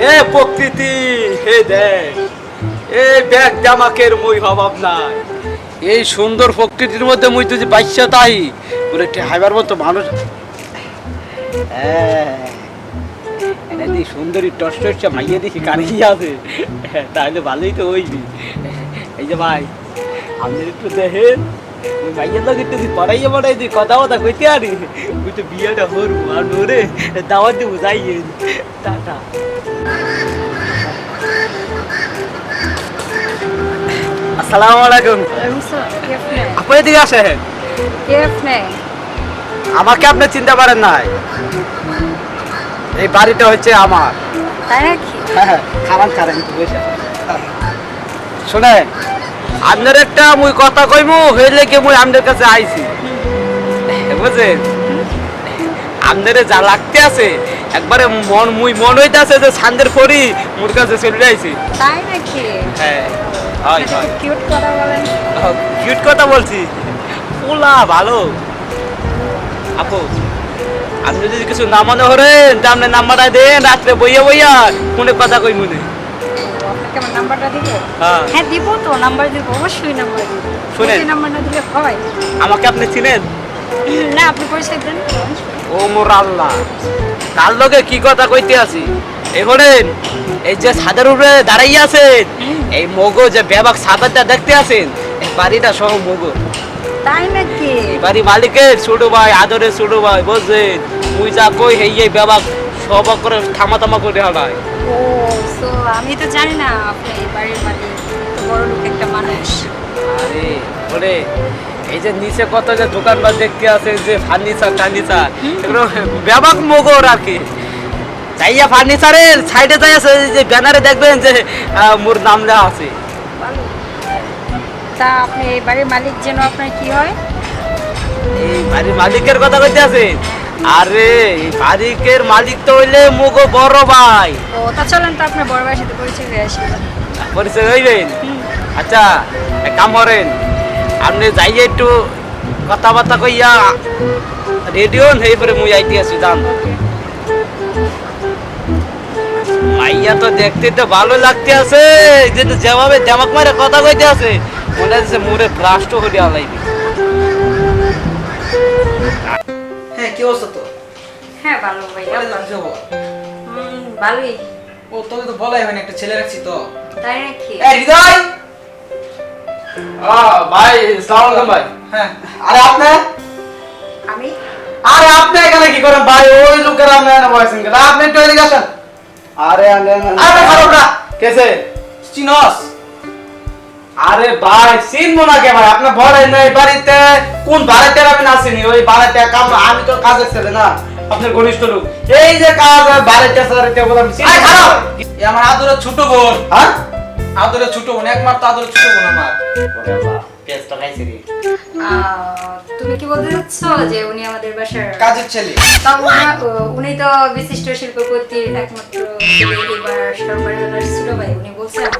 হে প্রকৃতি, হে দেখ এই ব্যাগ জামাকের মুই অভাব নাই। এই সুন্দর প্রকৃতির মধ্যে মুই তুই বাইশা তাই, বলে হাইবার মতো মানুষ এটা দিয়ে সুন্দরী টস টসটা মাইয়ে দেখি কারিয়ে আছে? তাহলে ভালোই তো হইবি। এই যে ভাই আপনি একটু দেখেন লোক একটু পড়াইয়ে পড়াই দিই কথা কথা কইতে আরি ওই তো বিয়েটা হরু আর ওরে দাওয়াত দেবো যাইয়ে টাটা। আসসালামু আলাইকুম। আপনি এদিকে আসেন। আমাকে আপনি চিনতে পারেন নাই। এই বাড়িটা হচ্ছে আমার। তাই নাকি? হ্যাঁ খাবার খারেন শোনেন আপনার একটা মুই কথা কইমু হইলে কি মুই আপনার কাছে আইছি? বুঝছেন? আপনার যা লাগতে আছে একবারে মন মুই মন হইতে আছে যে সান্দের পরি মোর কাছে চলে আইছি। তাই নাকি? হ্যাঁ হয় হয়। কিউট কথা বলেন। কিউট কথা বলছি। পোলা ভালো। আপু আপনি যদি কিছু না মনে করেন তা আপনি নাম্বারটা দেন রাত্রে বইয়া বইয়া ফোনে কথা কই মনে আপনাকে আমার নাম্বারটা দিব? হ্যাঁ। হ্যাঁ দিব তো নাম্বার দিব অবশ্যই নাম্বার দিব। শুনেন। নাম্বার না দিলে হয়। আমাকে আপনি চিনেন? না আপনি পরিচয় দেন। ও মোর আল্লাহ। কি কথা কইতে আছি? এখনেন এই যে ছাদের উপরে দাঁড়াইয়া আছেন এই মগো যে ব্যাপক ছাদারটা দেখতে আছেন এই বাড়িটা সহ মগো তাই নাকি? বাড়ি মালিকের ছোট ভাই আদরের ছোট ভাই বুঝছেন? মুই যা কই এই ব্যাপক সব করে থামা থামা করে ও সো আমি তো জানি না আপনি বাড়ির মালিক তো বড় লোক একটা মানুষ। আরে এই যে নিচে কত যে দোকানপাট দেখতে আছে যে ফার্নিচার টার্নিচার এগুলো ব্যাপক মগর আর কি। চাইয়া ফার্নিচারের সাইডে যাই আছে যে ব্যানারে দেখবেন যে মোর নাম লেখা আছে। তা আপনি এই বাড়ির মালিক যেন আপনার কি হয়? এই বাড়ির মালিকের কথা কইতে আছে। আরে এই মালিকের মালিক তো হইলে মুগো বড় ভাই। ও তা চলেন তো আপনার বড় ভাইয়ের সাথে পরিচয় হয়ে আসি। পরিচয় হইবেন? আচ্ছা এক কাম করেন আপনি যাইয়ে একটু কথাবার্তা কইয়া রেডিও হয়ে পরে মুই আইতে আছি যান। মাইয়া তো দেখতে তো ভালো লাগতে আছে যেভাবে জামাক মারে কথা কইতে আছে। মনে হচ্ছে মুরে ব্রাস্ট হয়ে আলাইবি হ্যাঁ কি অবস্থা তো হ্যাঁ ভালো ভাইয়া কলেজ যাচ্ছি হুম, ভালোই। ও তোকে তো বলাই হয়নি একটা ছেলে রাখছি তো। তাই নাকি? এই হৃদয়! আ ভাই সালাম আলাইকুম ভাই। হ্যাঁ আরে আপনি? আমি? আরে আপনি এখানে কি করেন ভাই? ওই লোকের আপনি এনে বসেন কেন আপনি একটু এদিকে আসেন। আরে আরে আরে খারাপ না কেসে চিনস। আরে ভাই চিনবো না কে ভাই? আপনি বলেন না এই বাড়িতে? কোন বাড়িতে আমি আসিনি ওই বাড়িতে কাম আমি তো কাজের ছেলে না আপনার ঘনিষ্ঠ লোক। এই যে কাজ বাড়িতে সারিতে বলে আমি চিনি আরে না। খারাপ! এ আমার আদরের ছোট বোন। হ্যাঁ? আদরের ছোট বোন একমাত্র আদরের ছোট বোন আমার। তুমি কি বলতে চাচ্ছ যে উনি আমাদের বাসার কাজের ছেলে। তা উনা- তো বিশিষ্ট শিল্পপতির একমাত্র এবার সরকারের ছিল ভাই উনি বলছেন।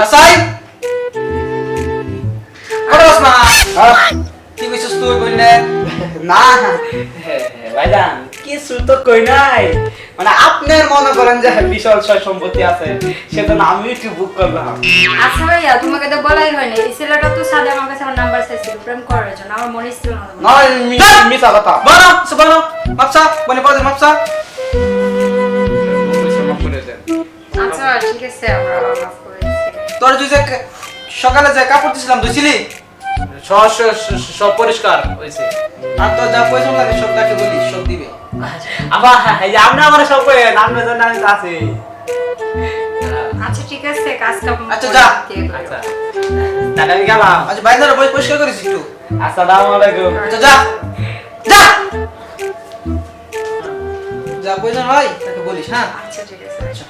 হাসাই! করস না। হ্যাঁ? কি কইছস তুই বললে না। ভাইজান কিছু তো কই নাই। মানে আপনার মনে করেন যে বিশাল ছয় সম্পত্তি আছে সেজন্য আমি একটু বুক করলাম। আচ্ছা ভাইয়া তোমাকে তো বলাই হয়নি। এই ছেলেটা তো সাদা আমার কাছে আমার নাম্বার চাইছিল প্রেম করার জন্য। আমার মনে ছিল না মি- মিছা কথা বলো বলো মাপসা বনে পড়ে মাপসা। ঠিক আছে আমরা মাফ করে তোর তুই যে সকালে যে কাপড় দিছিলাম ধুইছিলি? সব পরিষ্কার হয়েছে। আর তোর যা পয়সা লাগে সব তাকে বলিস সব দিবে। আবার আপনি আমার সব কই নামের জন্য আমি তো আচ্ছা ঠিক আছে কাজ আচ্ছা, যা। আচ্ছা। তাহলে আমি গেলাম। আচ্ছা বাইরে বই পরিষ্কার করিস একটু। আসসালামু আলাইকুম। আচ্ছা যা। যা। যা প্রয়োজন হয় তাকে বলিস হ্যাঁ? আচ্ছা ঠিক আছে। আচ্ছা।